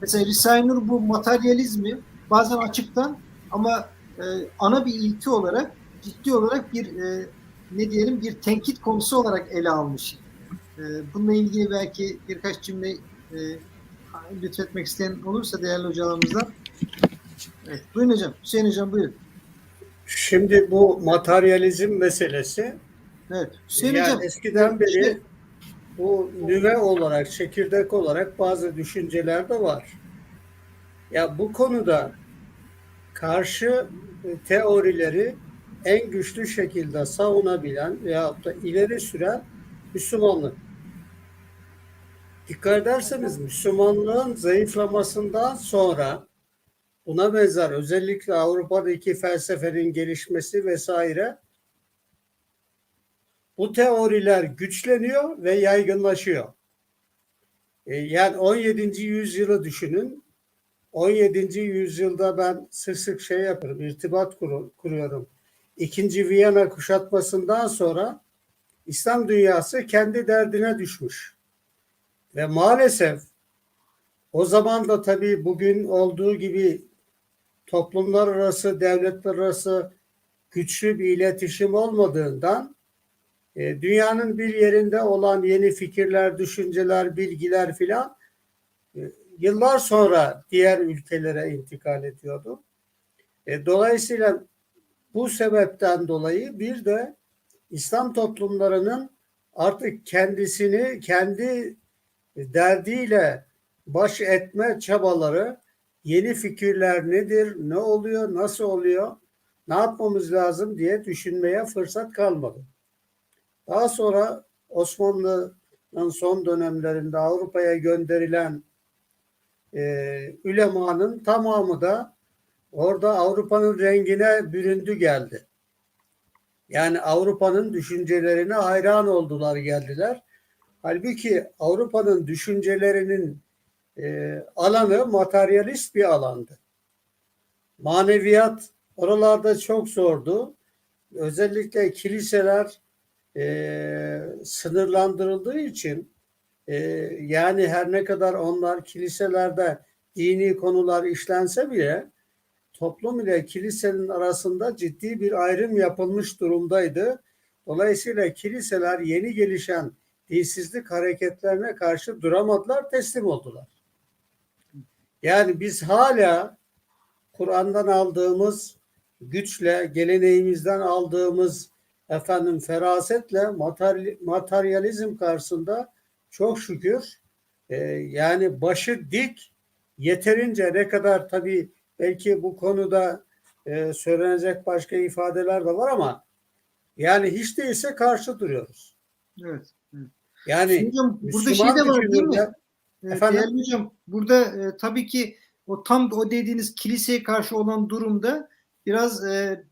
Mesela Risale-i Nur bu materyalizmi bazen açıktan ama e, ana bir ilki olarak ciddi olarak bir e, ne diyelim bir tenkit konusu olarak ele almış. E, bununla ilgili belki birkaç cümle e, lütfetmek isteyen olursa değerli hocalarımızdan. Evet, buyurun hocam. Hüseyin hocam buyurun. Şimdi bu materyalizm meselesi Evet. Hüseyin yani hocam. eskiden beri işte- bu nüve olarak, çekirdek olarak bazı düşünceler de var. Ya bu konuda karşı e, teorileri en güçlü şekilde savunabilen veyahut da ileri süren Müslümanlık. Dikkat ederseniz Müslümanlığın zayıflamasından sonra buna benzer özellikle Avrupa'daki felsefenin gelişmesi vesaire bu teoriler güçleniyor ve yaygınlaşıyor. E, Yani 17. yüzyılı düşünün. 17. yüzyılda ben sık sık şey yaparım, irtibat kuru- kuruyorum. İkinci Viyana kuşatmasından sonra İslam dünyası kendi derdine düşmüş. Ve maalesef o zaman da tabii bugün olduğu gibi toplumlar arası, devletler arası güçlü bir iletişim olmadığından e, dünyanın bir yerinde olan yeni fikirler, düşünceler, bilgiler filan e, yıllar sonra diğer ülkelere intikal ediyordu. E, dolayısıyla bu sebepten dolayı bir de İslam toplumlarının artık kendisini kendi derdiyle baş etme çabaları yeni fikirler nedir, ne oluyor, nasıl oluyor, ne yapmamız lazım diye düşünmeye fırsat kalmadı. Daha sonra Osmanlı'nın son dönemlerinde Avrupa'ya gönderilen e, ülemanın tamamı da orada Avrupa'nın rengine büründü geldi. Yani Avrupa'nın düşüncelerine hayran oldular geldiler. Halbuki Avrupa'nın düşüncelerinin e, alanı materyalist bir alandı. Maneviyat oralarda çok zordu. Özellikle kiliseler e, sınırlandırıldığı için e, yani her ne kadar onlar kiliselerde dini konular işlense bile toplum ile kilisenin arasında ciddi bir ayrım yapılmış durumdaydı. Dolayısıyla kiliseler yeni gelişen dinsizlik hareketlerine karşı duramadılar, teslim oldular. Yani biz hala Kur'an'dan aldığımız güçle, geleneğimizden aldığımız efendim ferasetle materyal- materyalizm karşısında çok şükür e, yani başı dik yeterince ne kadar tabii belki bu konuda e, söylenecek başka ifadeler de var ama yani hiç değilse karşı duruyoruz. Evet. Yani Hüseyin hocam burada şey de var değil mi? Evet, Efendim? değerli hocam burada e, tabii ki o tam o dediğiniz kiliseye karşı olan durumda biraz e,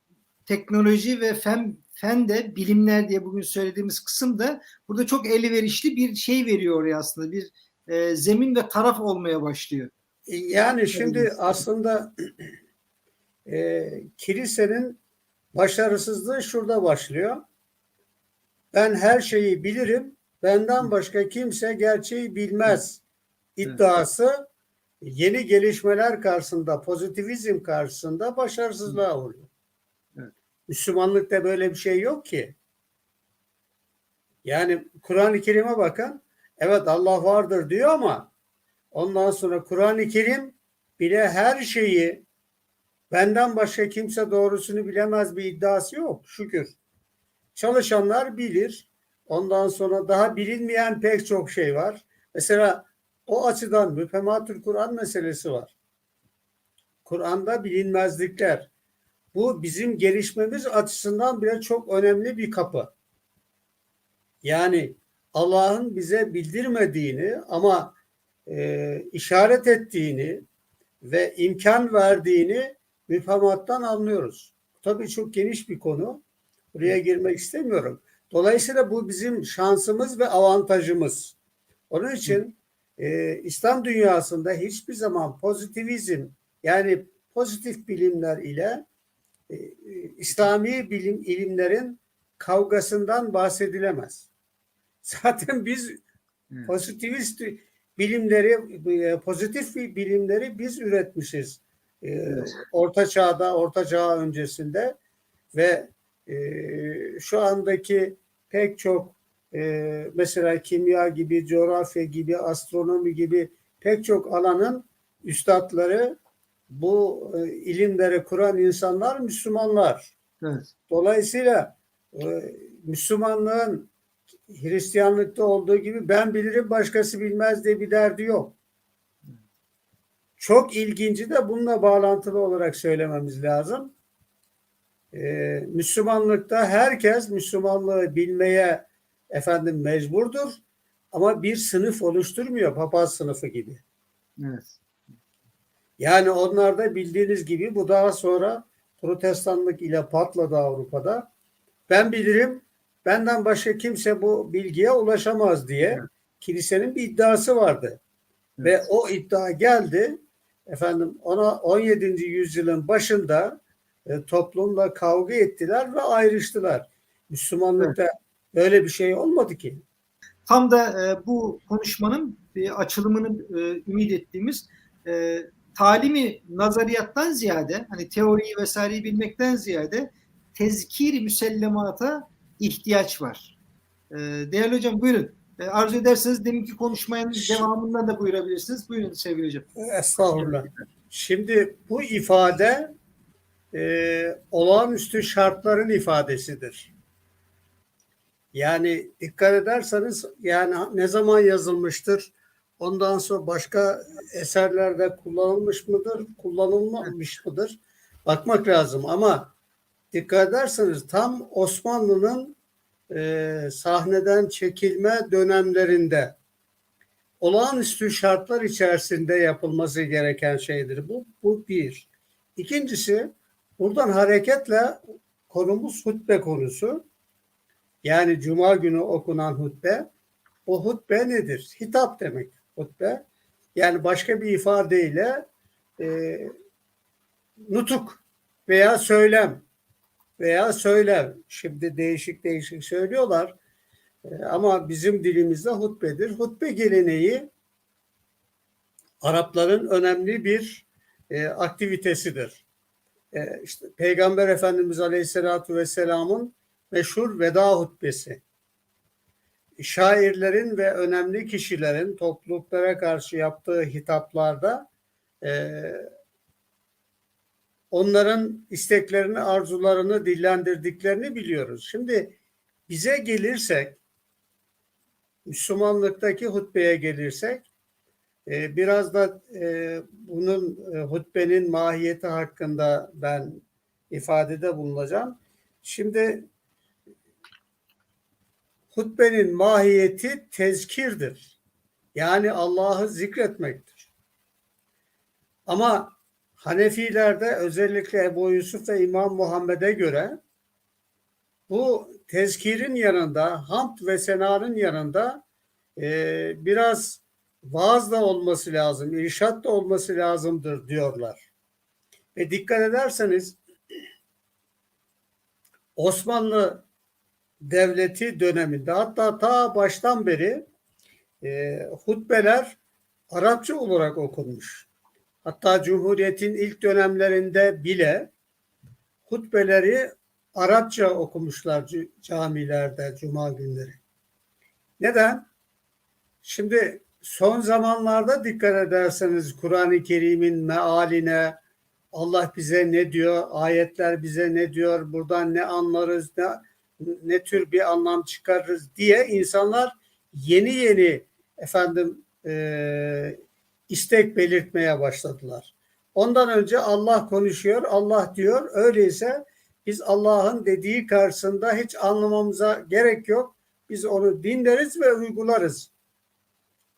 teknoloji ve fen fen de bilimler diye bugün söylediğimiz kısım da burada çok elverişli bir şey veriyor oraya aslında bir e, zemin ve taraf olmaya başlıyor. Yani şimdi aslında e, kilisenin başarısızlığı şurada başlıyor. Ben her şeyi bilirim, benden başka kimse gerçeği bilmez iddiası yeni gelişmeler karşısında, pozitivizm karşısında başarısızlığa uğruyor. Evet. Müslümanlıkta böyle bir şey yok ki. Yani Kur'an-ı Kerim'e bakın. Evet Allah vardır diyor ama ondan sonra Kur'an-ı Kerim bile her şeyi benden başka kimse doğrusunu bilemez bir iddiası yok şükür. Çalışanlar bilir. Ondan sonra daha bilinmeyen pek çok şey var. Mesela o açıdan müfematül Kur'an meselesi var. Kur'an'da bilinmezlikler. Bu bizim gelişmemiz açısından bile çok önemli bir kapı. Yani Allah'ın bize bildirmediğini ama e, işaret ettiğini ve imkan verdiğini müfemattan anlıyoruz. Tabii çok geniş bir konu. Buraya girmek istemiyorum. Dolayısıyla bu bizim şansımız ve avantajımız. Onun için e, İslam dünyasında hiçbir zaman pozitivizm yani pozitif bilimler ile e, e, İslami bilim ilimlerin kavgasından bahsedilemez. Zaten biz pozitivist bilimleri e, pozitif bilimleri biz üretmişiz. E, Evet. Orta çağda, orta çağ öncesinde ve e, şu andaki pek çok e, mesela kimya gibi, coğrafya gibi, astronomi gibi pek çok alanın üstadları bu e, ilimleri kuran insanlar Müslümanlar. Evet. Dolayısıyla e, Müslümanlığın Hristiyanlıkta olduğu gibi ben bilirim başkası bilmez diye bir derdi yok. Çok ilginci de bununla bağlantılı olarak söylememiz lazım. Ee, Müslümanlıkta herkes Müslümanlığı bilmeye efendim mecburdur ama bir sınıf oluşturmuyor papaz sınıfı gibi. Evet. Yani onlar da bildiğiniz gibi bu daha sonra protestanlık ile patladı Avrupa'da. Ben bilirim benden başka kimse bu bilgiye ulaşamaz diye Evet. kilisenin bir iddiası vardı. Ve Evet. o iddia geldi. Efendim ona 17. yüzyılın başında e, toplumla kavga ettiler ve ayrıştılar. Müslümanlıkta böyle bir şey olmadı ki. Tam da e, bu konuşmanın e, açılımını e, ümit ettiğimiz e, talimi nazariyattan ziyade hani teoriyi vesaireyi bilmekten ziyade tezkiri müsellemata ihtiyaç var. E, değerli hocam buyurun. E, arzu ederseniz deminki konuşmanın devamından da buyurabilirsiniz. Buyurun sevgili hocam. Estağfurullah. Şimdi bu ifade e, olağanüstü şartların ifadesidir. Yani dikkat ederseniz yani ne zaman yazılmıştır? Ondan sonra başka eserlerde kullanılmış mıdır? Kullanılmamış mıdır? Bakmak lazım ama dikkat ederseniz tam Osmanlı'nın e, sahneden çekilme dönemlerinde olağanüstü şartlar içerisinde yapılması gereken şeydir. Bu, bu bir. İkincisi buradan hareketle konumuz hutbe konusu. Yani cuma günü okunan hutbe. O hutbe nedir? Hitap demek hutbe. Yani başka bir ifadeyle e, nutuk veya söylem veya söylev. Şimdi değişik değişik söylüyorlar. E, ama bizim dilimizde hutbedir. Hutbe geleneği Arapların önemli bir e, aktivitesidir. E, işte Peygamber Efendimiz Aleyhisselatü Vesselam'ın meşhur veda hutbesi. Şairlerin ve önemli kişilerin topluluklara karşı yaptığı hitaplarda e, onların isteklerini, arzularını dillendirdiklerini biliyoruz. Şimdi bize gelirsek, Müslümanlıktaki hutbeye gelirsek, e, biraz da e, bunun e, hutbenin mahiyeti hakkında ben ifadede bulunacağım. Şimdi hutbenin mahiyeti tezkirdir. Yani Allah'ı zikretmektir. Ama Hanefilerde özellikle Ebu Yusuf ve İmam Muhammed'e göre bu tezkirin yanında, hamd ve senanın yanında e, biraz vaaz da olması lazım, irşat da olması lazımdır diyorlar. Ve dikkat ederseniz Osmanlı Devleti döneminde hatta ta baştan beri e, hutbeler Arapça olarak okunmuş. Hatta Cumhuriyet'in ilk dönemlerinde bile hutbeleri Arapça okumuşlar camilerde cuma günleri. Neden? Şimdi son zamanlarda dikkat ederseniz Kur'an-ı Kerim'in mealine Allah bize ne diyor, ayetler bize ne diyor, buradan ne anlarız, ne, ne tür bir anlam çıkarırız diye insanlar yeni yeni efendim e, istek belirtmeye başladılar. Ondan önce Allah konuşuyor, Allah diyor. Öyleyse biz Allah'ın dediği karşısında hiç anlamamıza gerek yok. Biz onu dinleriz ve uygularız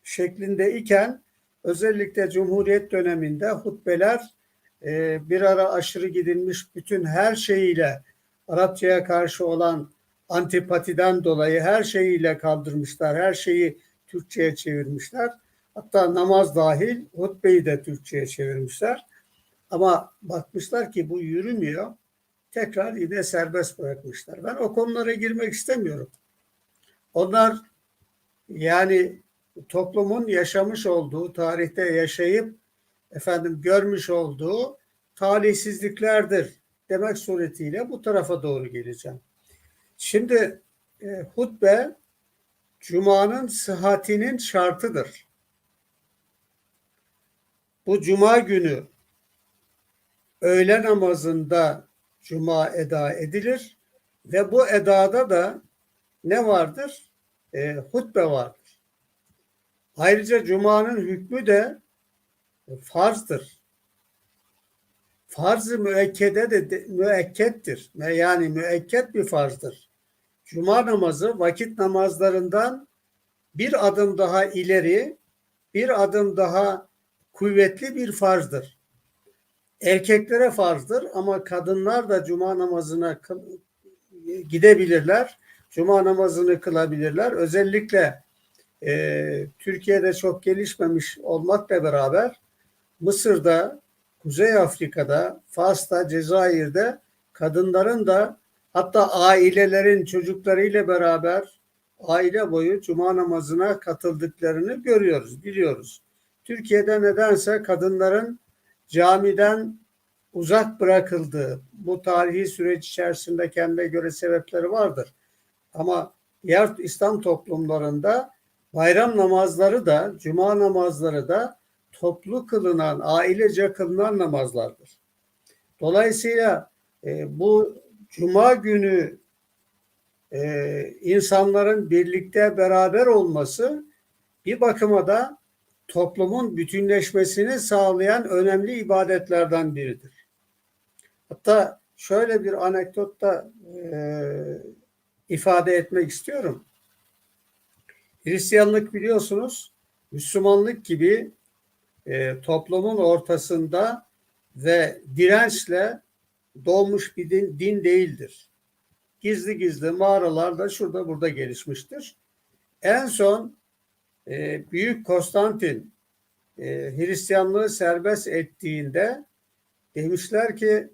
şeklinde iken özellikle Cumhuriyet döneminde hutbeler e, bir ara aşırı gidilmiş bütün her şeyiyle Arapçaya karşı olan antipatiden dolayı her şeyiyle kaldırmışlar. Her şeyi Türkçe'ye çevirmişler. Hatta namaz dahil hutbeyi de Türkçe'ye çevirmişler. Ama bakmışlar ki bu yürümüyor. Tekrar yine serbest bırakmışlar. Ben o konulara girmek istemiyorum. Onlar yani toplumun yaşamış olduğu, tarihte yaşayıp efendim görmüş olduğu talihsizliklerdir demek suretiyle bu tarafa doğru geleceğim. Şimdi e, hutbe Cuma'nın sıhhatinin şartıdır. Bu Cuma günü öğle namazında Cuma eda edilir ve bu edada da ne vardır? E, hutbe vardır. Ayrıca Cuma'nın hükmü de farzdır. Farz-ı müekkede de, de müekkettir. Yani müekket bir farzdır. Cuma namazı vakit namazlarından bir adım daha ileri, bir adım daha kuvvetli bir farzdır. Erkeklere farzdır ama kadınlar da cuma namazına gidebilirler. Cuma namazını kılabilirler. Özellikle e, Türkiye'de çok gelişmemiş olmakla beraber Mısır'da, Kuzey Afrika'da, Fas'ta, Cezayir'de kadınların da hatta ailelerin çocuklarıyla beraber aile boyu cuma namazına katıldıklarını görüyoruz, biliyoruz. Türkiye'de nedense kadınların camiden uzak bırakıldığı bu tarihi süreç içerisinde kendine göre sebepleri vardır. Ama diğer İslam toplumlarında bayram namazları da, cuma namazları da toplu kılınan, ailece kılınan namazlardır. Dolayısıyla e, bu cuma günü e, insanların birlikte beraber olması bir bakıma da toplumun bütünleşmesini sağlayan önemli ibadetlerden biridir. Hatta şöyle bir anekdot da e, ifade etmek istiyorum. Hristiyanlık biliyorsunuz Müslümanlık gibi e, toplumun ortasında ve dirençle doğmuş bir din, din değildir. Gizli gizli mağaralarda şurada burada gelişmiştir. En son e, Büyük Konstantin e, Hristiyanlığı serbest ettiğinde demişler ki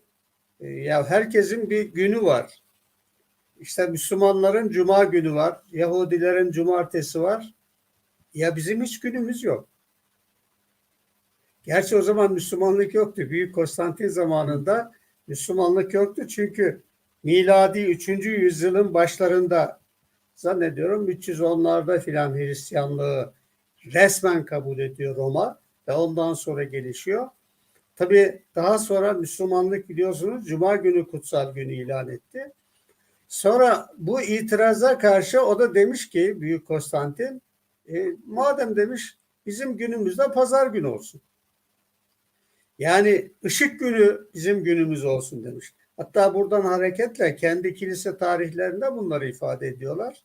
e, ya herkesin bir günü var. İşte Müslümanların cuma günü var, Yahudilerin cumartesi var. Ya bizim hiç günümüz yok. Gerçi o zaman Müslümanlık yoktu. Büyük Konstantin zamanında Müslümanlık yoktu. Çünkü miladi 3. yüzyılın başlarında zannediyorum 310'larda filan Hristiyanlığı resmen kabul ediyor Roma ve ondan sonra gelişiyor. Tabi daha sonra Müslümanlık biliyorsunuz Cuma günü kutsal günü ilan etti. Sonra bu itiraza karşı o da demiş ki Büyük Konstantin e, madem demiş bizim günümüzde pazar günü olsun. Yani ışık günü bizim günümüz olsun demiş. Hatta buradan hareketle kendi kilise tarihlerinde bunları ifade ediyorlar.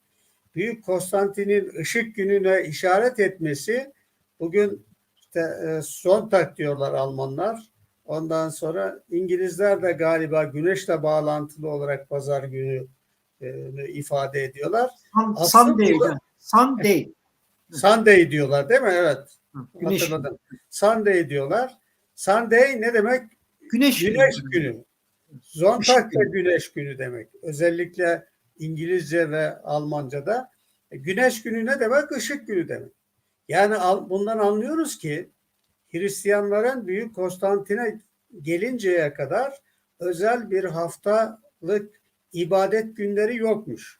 Büyük Konstantin'in ışık gününe işaret etmesi bugün işte e, Sonntag diyorlar Almanlar. Ondan sonra İngilizler de galiba güneşle bağlantılı olarak pazar günü e, ifade ediyorlar. Sun, Sunday. burada- Sunday. Sunday diyorlar değil mi? Evet. Güneş, Hatırladım. Sunday diyorlar. Sunday ne demek? güneş, Güneş günü. Sonntag Işık da günü. güneş günü demek. Özellikle İngilizce ve Almanca'da. E, Güneş günü ne demek? Işık günü demek. Yani bundan anlıyoruz ki Hristiyanların Büyük Konstantin'e gelinceye kadar özel bir haftalık ibadet günleri yokmuş.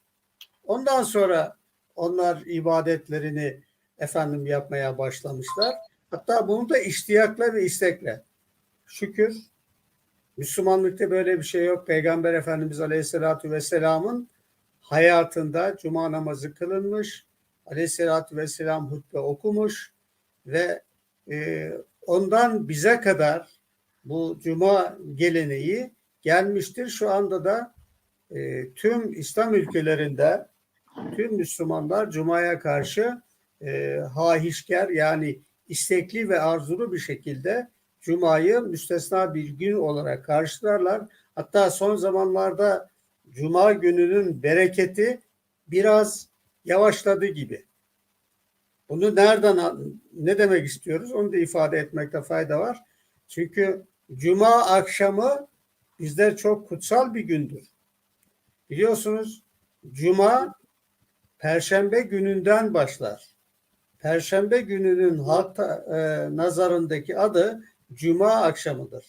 Ondan sonra onlar ibadetlerini efendim yapmaya başlamışlar. Hatta bunu da iştiyakla ve istekle. Şükür Müslümanlıkta böyle bir şey yok. Peygamber Efendimiz Aleyhisselatü Vesselam'ın hayatında cuma namazı kılınmış. Aleyhisselatü Vesselam hutbe okumuş ve e, ondan bize kadar bu cuma geleneği gelmiştir. Şu anda da e, tüm İslam ülkelerinde tüm Müslümanlar cumaya karşı e, hahişkar yani istekli ve arzulu bir şekilde Cuma'yı müstesna bir gün olarak karşılarlar. Hatta son zamanlarda Cuma gününün bereketi biraz yavaşladı gibi. Bunu nereden ne demek istiyoruz? Onu da ifade etmekte fayda var. Çünkü Cuma akşamı bizler çok kutsal bir gündür. Biliyorsunuz Cuma Perşembe gününden başlar. Perşembe gününün halk e, nazarındaki adı Cuma akşamıdır.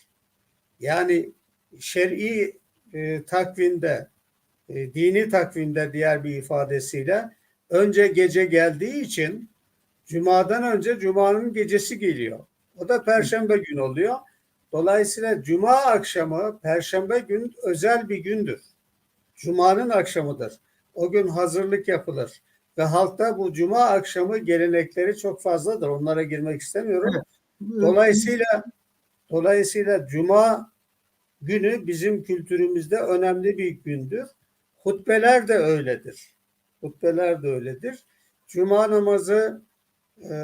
Yani şer'i e, takvimde, e, dini takvimde diğer bir ifadesiyle önce gece geldiği için Cuma'dan önce Cuma'nın gecesi geliyor. O da Perşembe gün oluyor. Dolayısıyla Cuma akşamı Perşembe gün özel bir gündür. Cuma'nın akşamıdır. O gün hazırlık yapılır. Ve halkta bu Cuma akşamı gelenekleri çok fazladır. Onlara girmek istemiyorum. Dolayısıyla dolayısıyla Cuma günü bizim kültürümüzde önemli bir gündür. Hutbeler de öyledir. Hutbeler de öyledir. Cuma namazı e,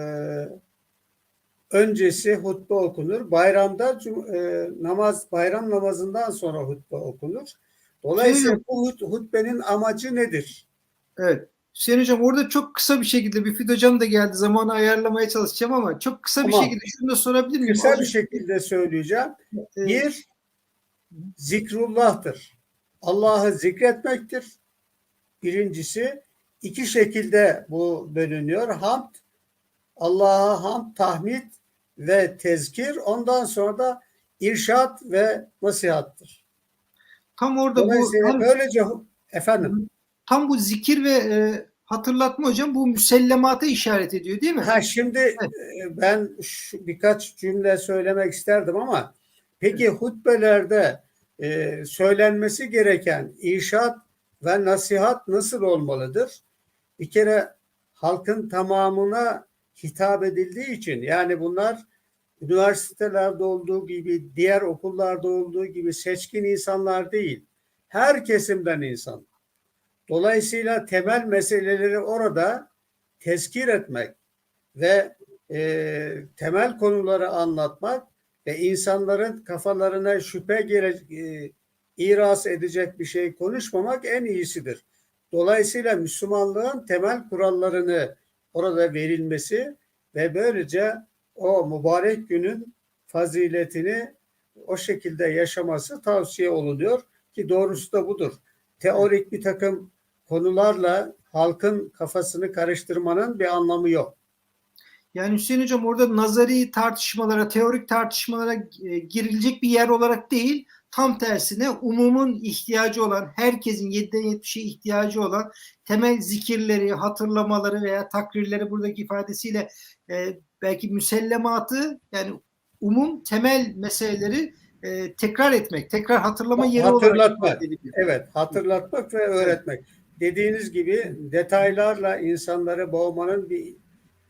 öncesi hutbe okunur. Bayramda e, namaz bayram namazından sonra hutbe okunur. Dolayısıyla bu hut- hutbenin amacı nedir? Evet. Hüseyin Hocam orada çok kısa bir şekilde Müfit Hocam da geldi. Zamanı ayarlamaya çalışacağım ama çok kısa bir Tamam. şekilde şunu da sorabilir miyim? Kısa bir şekilde söyleyeceğim. Bir, zikrullah'tır. Allah'ı zikretmektir. Birincisi, iki şekilde bu bölünüyor. Hamd, Allah'a hamd, tahmid ve tezkir. Ondan sonra da irşat ve nasihattır. tam orada bu böylece efendim tam bu zikir ve e, hatırlatma hocam bu müsellemata işaret ediyor değil mi? ha şimdi e, ben şu birkaç cümle söylemek isterdim ama peki hutbelerde e, söylenmesi gereken irşat ve nasihat nasıl olmalıdır? Bir kere halkın tamamına hitap edildiği için yani bunlar üniversitelerde olduğu gibi diğer okullarda olduğu gibi seçkin insanlar değil. Her kesimden insan. Dolayısıyla temel meseleleri orada tezkir etmek ve e, temel konuları anlatmak ve insanların kafalarına şüphe gere, e, iras edecek bir şey konuşmamak en iyisidir. Dolayısıyla Müslümanlığın temel kurallarını orada verilmesi ve böylece o mübarek günün faziletini o şekilde yaşaması tavsiye olunuyor ki doğrusu da budur. Teorik bir takım konularla halkın kafasını karıştırmanın bir anlamı yok. Yani Hüseyin Hocam orada nazari tartışmalara, teorik tartışmalara e, girilecek bir yer olarak değil, tam tersine umumun ihtiyacı olan, herkesin 7'den 70'e ihtiyacı olan temel zikirleri, hatırlamaları veya takrirleri buradaki ifadesiyle e, belki müsellematı yani umum temel meseleleri e, tekrar etmek, tekrar hatırlama yeri olarak Hatırlatmak. ifade ediliyor. Evet, hatırlatmak ve öğretmek. Dediğiniz gibi detaylarla insanları boğmanın bir,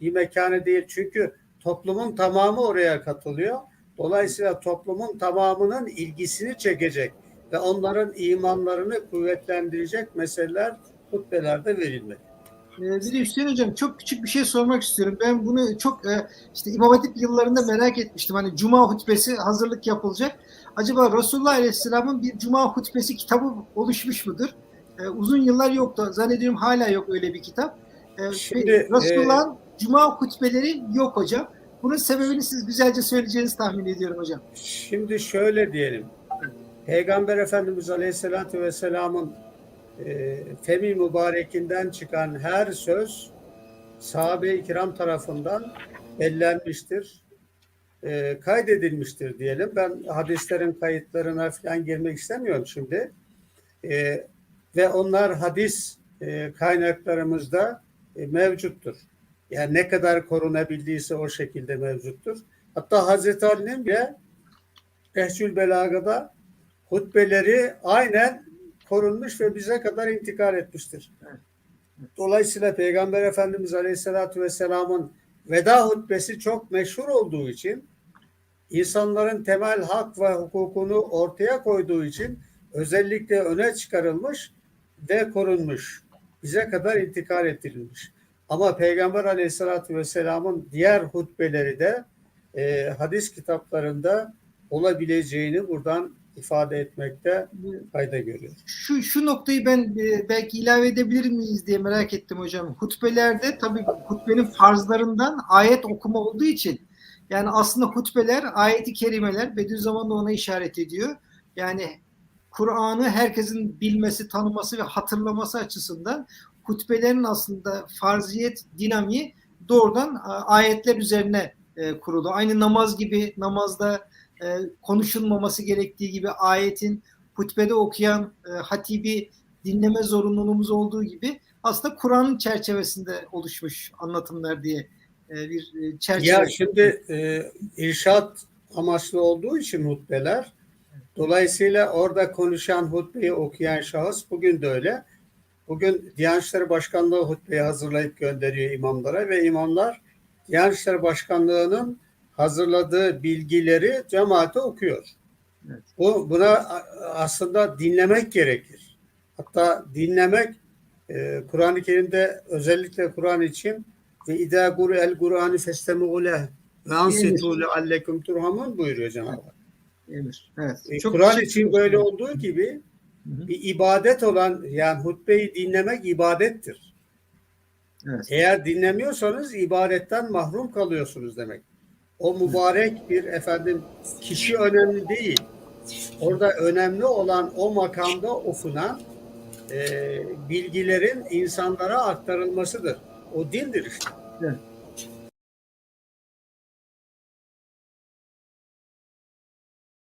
bir mekanı değil. Çünkü toplumun tamamı oraya katılıyor. Dolayısıyla toplumun tamamının ilgisini çekecek ve onların imanlarını kuvvetlendirecek meseleler hutbelerde verilmeli. Ee, Bir de Hüseyin Hocam çok küçük bir şey sormak istiyorum. Ben bunu çok e, işte İmam Hatip yıllarında merak etmiştim. Hani Cuma hutbesi hazırlık yapılacak. Acaba Resulullah Aleyhisselam'ın bir Cuma hutbesi kitabı oluşmuş mudur? Ee, Uzun yıllar yoktu. Zannediyorum hala yok öyle bir kitap. Ee, Şimdi, Resulullah'ın Cuma hutbeleri yok hocam. Bunun sebebini siz güzelce söyleyeceğinizi tahmin ediyorum hocam. Şimdi şöyle diyelim. Peygamber Efendimiz Aleyhisselatü Vesselam'ın e, femi mübarekinden çıkan her söz sahabe-i kiram tarafından bellenmiştir, e, kaydedilmiştir diyelim. Ben hadislerin kayıtlarına falan girmek istemiyorum şimdi. E, ve onlar hadis e, kaynaklarımızda e, mevcuttur. Yani ne kadar korunabildiyse o şekilde mevcuttur. Hatta Hazreti Ali'nin bile Ehsül Belaga'da hutbeleri aynen korunmuş ve bize kadar intikal etmiştir. Dolayısıyla Peygamber Efendimiz Aleyhisselatü Vesselam'ın veda hutbesi çok meşhur olduğu için insanların temel hak ve hukukunu ortaya koyduğu için özellikle öne çıkarılmış ve korunmuş. Bize kadar intikal ettirilmiş. Ama Peygamber Aleyhisselatü Vesselam'ın diğer hutbeleri de e, hadis kitaplarında olabileceğini buradan ifade etmekte fayda görüyor. Şu şu noktayı ben e, belki ilave edebilir miyiz diye merak ettim hocam. Hutbelerde tabii hutbenin farzlarından ayet okuma olduğu için yani aslında hutbeler, ayeti kerimeler Bediüzzaman da ona işaret ediyor. Yani Kur'an'ı herkesin bilmesi, tanıması ve hatırlaması açısından hutbelerin aslında farziyet dinamiği doğrudan a, ayetler üzerine e, kurulu. Aynı namaz gibi namazda e, konuşulmaması gerektiği gibi ayetin hutbede okuyan e, hatibi dinleme zorunluluğumuz olduğu gibi aslında Kur'an'ın çerçevesinde oluşmuş anlatımlar diye e, bir e, çerçeve. Ya şimdi e, irşat amaçlı olduğu için hutbeler dolayısıyla orada konuşan hutbeyi okuyan şahıs bugün de öyle. Bugün Diyanet İşleri Başkanlığı hutbeyi hazırlayıp gönderiyor imamlara ve imamlar Diyanet İşleri Başkanlığı'nın hazırladığı bilgileri cemaate okuyor. Evet. Bu buna aslında dinlemek gerekir. Hatta dinlemek e, Kur'an-ı Kerim'de özellikle Kur'an için ve idâ el Kur'an'ı festemi'u leh ve ansitu leallekum turhamun buyuruyor Cenab-ı Hak. Emir. Evet. E, Çok Kur'an için böyle olduğu gibi bir ibadet olan yani hutbeyi dinlemek ibadettir. Evet. Eğer dinlemiyorsanız ibadetten mahrum kalıyorsunuz demek. O mübarek bir efendim kişi önemli değil. Orada önemli olan o makamda okunan e, bilgilerin insanlara aktarılmasıdır. O dindir işte. Evet.